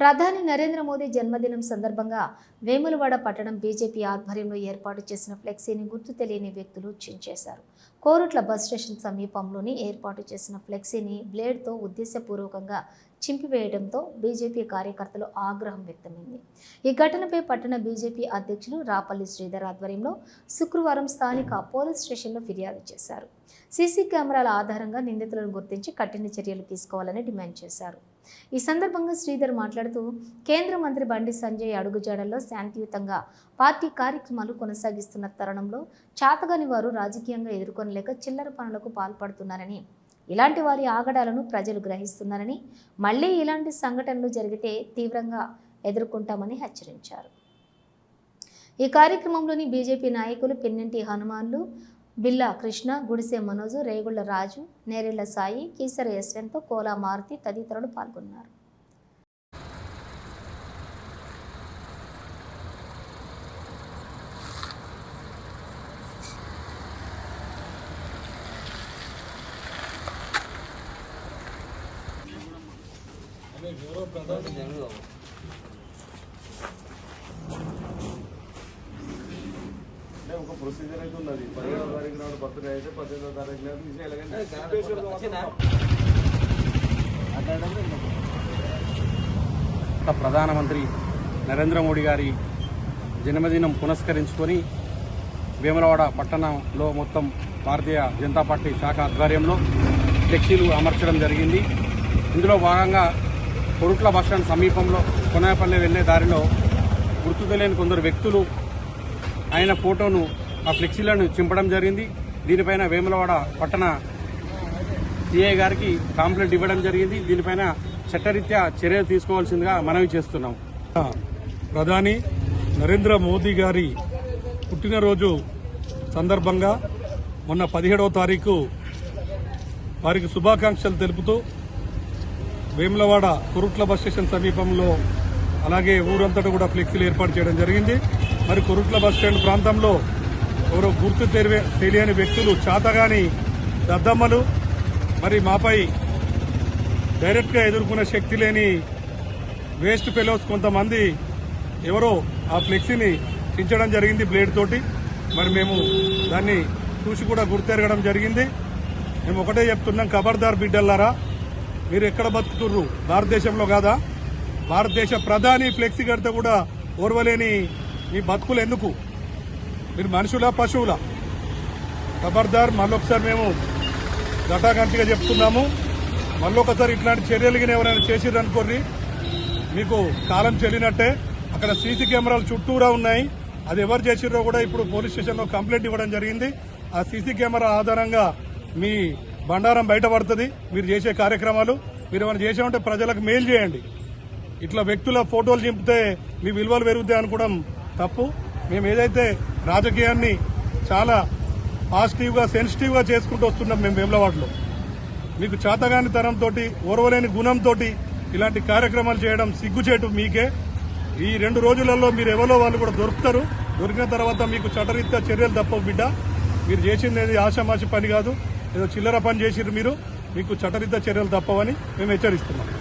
ప్రధాని నరేంద్ర మోదీ జన్మదినం సందర్భంగా వేములవాడ పట్టణం బీజేపీ ఆధ్వర్యంలో ఏర్పాటు చేసిన ఫ్లెక్సీని గుర్తు తెలియని వ్యక్తులు చించేశారు కోరుట్ల బస్ స్టేషన్ సమీపంలోని ఏర్పాటు చేసిన ఫ్లెక్సీని బ్లేడ్తో ఉద్దేశపూర్వకంగా చింపివేయడంతో బీజేపీ కార్యకర్తలు ఆగ్రహం వ్యక్తమైంది. ఈ ఘటనపై పట్టణ బీజేపీ అధ్యక్షులు రాపల్లి శ్రీధర్ ఆధ్వర్యంలో శుక్రవారం స్థానిక పోలీస్ స్టేషన్లో ఫిర్యాదు చేశారు. సీసీ కెమెరాల ఆధారంగా నిందితులను గుర్తించి కఠిన చర్యలు తీసుకోవాలని డిమాండ్ చేశారు. ఈ సందర్భంగా శ్రీధర్ మాట్లాడుతూ కేంద్ర మంత్రి బండి సంజయ్ అడుగుజాడల్లో శాంతియుతంగా పార్టీ కార్యక్రమాలు కొనసాగిస్తున్న తరుణంలో చాతగాని వారు రాజకీయంగా ఎదుర్కొనలేక చిల్లర పనులకు పాల్పడుతున్నారని ఇలాంటి వారి ఆగడాలను ప్రజలు గ్రహిస్తున్నారని మళ్ళీ ఇలాంటి సంఘటనలు జరిగితే తీవ్రంగా ఎదుర్కొంటామని హెచ్చరించారు. ఈ కార్యక్రమంలోని బీజేపీ నాయకులు పిన్నింటి హనుమాన్లు బిల్లా కృష్ణ గుడిసె మనోజు రేగుళ్ళ రాజు నేరెళ్ళ సాయి కీసర యశ్వంత్ కోలా మారుతి తదితరులు పాల్గొన్నారు. ఒక ప్రొసీజర్ అయితే ఉన్నది. పదిహేడో తారీఖు నాడు బర్త్డే అయితే పద్దెనిమిదో తారీఖు నాడు తీసేయాలి ప్రధానమంత్రి నరేంద్ర మోడీ గారి జన్మదినం పురస్కరించుకొని వేములవాడ పట్టణంలో మొత్తం భారతీయ జనతా పార్టీ శాఖ ఆధ్వర్యంలో ఫ్లెక్సీలు అమర్చడం జరిగింది. ఇందులో భాగంగా కొరుట్ల బస్టాండ్ సమీపంలో కొనాయపల్లె వెళ్ళే దారిలో గుర్తు తెలియని కొందరు వ్యక్తులు ఆయన ఫోటోను ఆ ఫ్లెక్సీలను చింపడం జరిగింది. దీనిపైన వేములవాడ పట్టణ సిఐ గారికి కాంప్లైంట్ ఇవ్వడం జరిగింది. దీనిపైన చట్టరీత్యా చర్యలు తీసుకోవాల్సిందిగా మనవి చేస్తున్నాం. ప్రధాని నరేంద్ర మోదీ గారి పుట్టినరోజు సందర్భంగా మొన్న పదిహేడవ తారీఖు వారికి శుభాకాంక్షలు తెలుపుతూ వేములవాడ కురుట్ల బస్ స్టేషన్ సమీపంలో అలాగే ఊరంతటా కూడా ఫ్లెక్సీలు ఏర్పాటు చేయడం జరిగింది. మరి కొరుట్ల బస్ స్టాండ్ ప్రాంతంలో ఎవరో గుర్తు తెరివే తెలియని వ్యక్తులు చాతగాని దద్దమ్మలు మరి మాపై డైరెక్ట్గా ఎదుర్కొనే శక్తి లేని వేస్ట్ ఫెలోస్ కొంతమంది ఎవరో ఆ ఫ్లెక్సీని చించడం జరిగింది బ్లేడ్ తోటి. మరి మేము దాన్ని చూసి కూడా గుర్తెరగడం జరిగింది. మేము ఒకటే చెప్తున్నాం ఖబర్దార్ బిడ్డల్లారా మీరు ఎక్కడ బతుకుతుర్రు? భారతదేశంలో కాదా? భారతదేశ ప్రధాని ఫ్లెక్సీ కడితే కూడా ఓర్వలేని మీ బతుకులు ఎందుకు? మీరు మనుషుల పశువుల? ఖబర్దార్ మళ్ళొకసారి మేము ఘటాఘంటిగా చెప్తున్నాము. మళ్ళొకసారి ఇట్లాంటి చర్యలు గిన ఎవరైనా చేసిరనుకోర్రి మీకు కాలం చెల్లినట్టే. అక్కడ సీసీ కెమెరాలు చుట్టూరా ఉన్నాయి. అది ఎవరు చేసిరో కూడా ఇప్పుడు పోలీస్ స్టేషన్లో కంప్లైంట్ ఇవ్వడం జరిగింది. ఆ సీసీ కెమెరా ఆధారంగా మీ బండారం బయటపడుతుంది. మీరు చేసే కార్యక్రమాలు మీరు ఏమైనా చేసామంటే ప్రజలకు మేలు చేయండి. ఇట్లా వ్యక్తుల ఫోటోలు చింపితే మీ విలువలు పెరుగుతాయి అనుకోవడం తప్పు. మేము ఏదైతే రాజకీయాన్ని చాలా పాజిటివ్గా సెన్సిటివ్గా చేసుకుంటూ వస్తున్నాం మేము వేములవాడలో. మీకు చేతగాని తరంతో ఓర్వలేని గుణంతో ఇలాంటి కార్యక్రమాలు చేయడం సిగ్గుచేటు మీకే. ఈ రెండు రోజులలో మీరు ఎవరో వాళ్ళు కూడా దొరుకుతారు. దొరికిన తర్వాత మీకు చట్టరీత్యా చర్యలు తప్పవు బిడ్డ. మీరు చేసింది ఆశామాషి పని కాదు. ఏదో చిల్లర పని చేసిర్రు మీరు మీకు చట్టరిద్ద చర్యలు తప్పవని మేము హెచ్చరిస్తున్నాం.